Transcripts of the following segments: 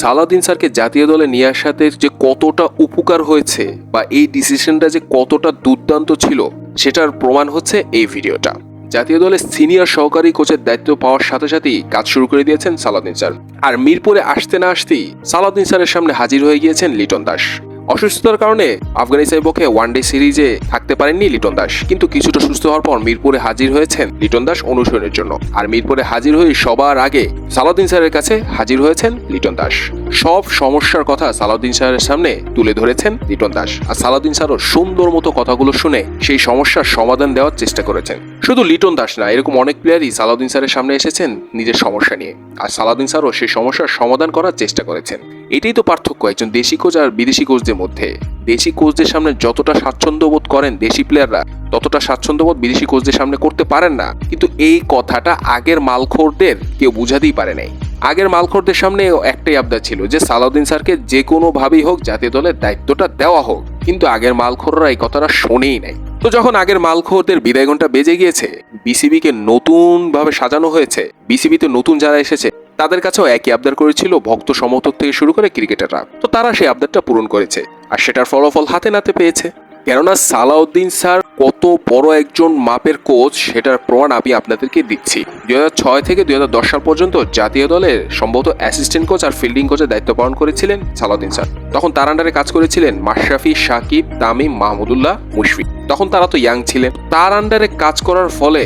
সালাউদ্দিন স্যারকে জাতীয় দলে নিয়ে আসাতে যে কতটা উপকার হয়েছে বা এই ডিসিশনটা যে কতটা দুর্দান্ত ছিল, সেটার প্রমাণ হচ্ছে এই ভিডিওটা। জাতীয় দলের সিনিয়র সহকারী কোচের দায়িত্ব পাওয়ার সাথে সাথেই কাজ শুরু করে দিয়েছেন সালাউদ্দিন স্যার। আর মিরপুরে আসতে না আসতেই সালাউদ্দিন স্যারের সামনে হাজির হয়ে গিয়েছেন লিটন দাস। অসুস্থতার কারণে আফগানিস্তানের পক্ষে ওয়ানডে সিরিজে থাকতে পারেননি লিটন দাস। কিন্তু কিছুটা সুস্থ হওয়ার পর মিরপুরে হাজির হয়েছেন লিটন দাস অনুশীলনের জন্য। আর মিরপুরে হাজির হয়ে সবার আগে সালাউদ্দিন স্যারের কাছে হাজির হয়েছেন লিটন দাস। সব সমস্যার কথা সালাউদ্দিন স্যারের সামনে তুলে ধরেছেন লিটন দাস। আর সালাউদ্দিন স্যারও সুন্দর মতো কথাগুলো শুনে সেই সমস্যার সমাধান দেওয়ার চেষ্টা করেছেন। শুধু লিটন দাস না, এরকম অনেক প্লেয়ারই সালাউদ্দিন স্যারের সামনে এসেছেন নিজের সমস্যা নিয়ে। আর সালাউদ্দিন স্যারও সেই সমস্যার সমাধান করার চেষ্টা করেছেন। এটাই তো পার্থক্য একজন দেশি কোচ আর বিদেশি কোচদের মধ্যে। দেশি কোচদের সামনে যতটা স্বাচ্ছন্দ্য বোধ করেন দেশি প্লেয়াররা ততটা স্বাচ্ছন্দ্য বোধ বিদেশি কোচদের সামনে করতে পারেন না। কিন্তু এই কথাটা আগের মালখোরদের কেউ বুঝাতেই পারে নাই। আগের মালখোরদের সামনে একটাই আবদার ছিল যে সালাউদ্দিন স্যারকে যে কোনোভাবেই হোক জাতীয় দলের দায়িত্বটা দেওয়া হোক। কিন্তু আগের মালখোররা এই কথাটা শোনেই নাই। তো যখন আগের মালখোরদের বিদায় ঘণ্টা বেজে গিয়েছে, বিসিবিকে নতুন ভাবে সাজানো হয়েছে। বিসিবিতে নতুন যারা এসেছে, তাদের কাছেও একই আবদার করেছিল ভক্ত সমর্থক থেকে শুরু করে ক্রিকেটাররা। তো তারা সেই আবদারটা পূরণ করেছে, আর সেটার ফলাফল হাতে নাতে পেয়েছে। কেননা সালাউদ্দিন স্যার কত বড় একজন মাপের কোচ সেটার প্রমাণ আমি আপনাদেরকে দিচ্ছি। দুই ছয় থেকে দু হাজার দশ সাল পর্যন্ত জাতীয় দলের সম্ভবত অ্যাসিস্ট্যান্ট কোচ আর ফিল্ডিং কোচের দায়িত্ব পালন করেছিলেন সালাউদ্দিন স্যার। তখন তার আন্ডারে কাজ করেছিলেন মাশরাফি, সাকিব, তামিম, মাহমুদুল্লাহ, মুশফিক। তখন তারা তো ইয়াং ছিলেন। তার আন্ডারে কাজ করার ফলে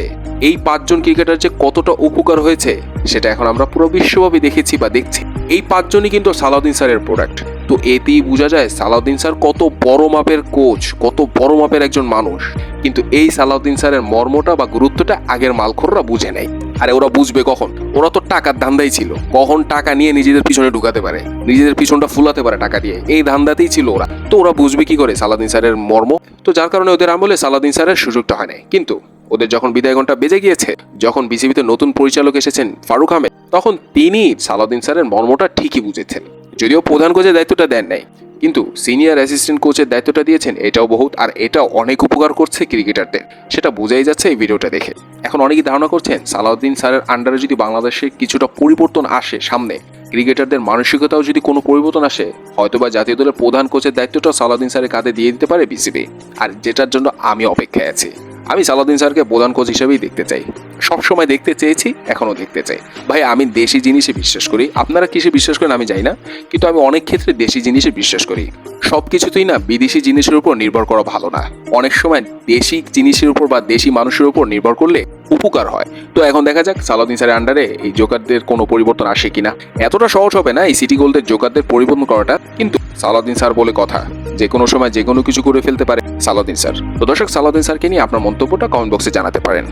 এই পাঁচজন ক্রিকেটার যে কতটা উপকার হয়েছে, সেটা এখন আমরা পুরো বিশ্বব্যাপী দেখেছি বা দেখছি। এই পাঁচজনই কিন্তু সালাউদ্দিন স্যারের প্রোডাক্ট তো এতেই বোঝা যায় সালাউদ্দিন স্যার কত বড় মাপের কোচ কত বড় মাপের একজন মানুষ। কিন্তু এই সালাউদ্দিন স্যারের মর্মটা বা গুরুত্বটা আগের মালখোররা বুঝে নেয়। আরে ওরা বুঝবে কখন? ওরা তো টাকার ধান্দাই ছিল। কখন টাকা নিয়ে নিজেদের পিছনে ঢুকাতে পারে? নিজেদের পিছনটা ফুলাতে পারে টাকা দিয়ে। এই ধান্দাতেই ছিল ওরা। তো ওরা বুঝবে কি করে সালাউদ্দিন স্যারের মর্ম? তো যার কারণে ওদের আমলে সালাউদ্দিন স্যারের সুযোগটা হয় নাই। কিন্তু ওদের যখন বিদায় ঘণ্টা বেজে গিয়েছে, যখন বিসিবিতে নতুন পরিচালক এসেছেন ফারুক আহমেদ, তখন তিনি সালাউদ্দিন স্যারের মর্মটা ঠিকই বুঝেছেন। যদিও প্রধান কোচের দায়িত্বটা দেন নাই, কিন্তু সিনিয়র অ্যাসিস্ট্যান্ট কোচের দায়িত্বটা দিয়েছেন, এটাও বহুত, আর এটাও অনেক উপকার করছে ক্রিকেটারদের। সেটা বোঝাই যাচ্ছে এই ভিডিওটা দেখে। এখন অনেকেই ধারণা করছেন, সালাউদ্দিন স্যারের আন্ডারে যদি বাংলাদেশে কিছুটা পরিবর্তন আসে সামনে, ক্রিকেটারদের মানসিকতাও যদি কোনো পরিবর্তন আসে, হয়তোবা জাতীয় দলের প্রধান কোচের দায়িত্বটা সালাউদ্দিন স্যারের কাঁধে দিয়ে দিতে পারে বিসিবি। আর যেটার জন্য আমি অপেক্ষায় আছি। আমি সালাউদ্দিন স্যারকে প্রধান কোচ হিসেবেই দেখতে চাই। সবসময় দেখতে চেয়েছি, এখনও দেখতে চাই। ভাই, আমি দেশি জিনিসে বিশ্বাস করি। আপনারা কিসে বিশ্বাস করেন আমি জানি না, কিন্তু আমি অনেক ক্ষেত্রে দেশি জিনিসে বিশ্বাস করি। সব কিছুতেই না বিদেশি জিনিসের উপর নির্ভর করা ভালো না। অনেক সময় দেশি জিনিসের উপর বা দেশি মানুষের উপর নির্ভর করলে উপকার হয়। তো এখন দেখা যাক সালাউদ্দিন স্যারের আন্ডারে এই জোকারদের কোনো পরিবর্তন আসে কিনা। এতটা সহজ হবে না এই সিটি গোল্ডের জোকারদের পরিবর্তন করাটা, কিন্তু সালাউদ্দিন স্যার বলে কথা। যে কোনো সময় যে কোনো কিছু করে ফেলতে পারে সালাউদ্দিন স্যার। তো দর্শক, সালাউদ্দিন স্যারকে নিয়ে আপনার মন্তব্যটা কমেন্ট বক্সে জানাতে পারেন।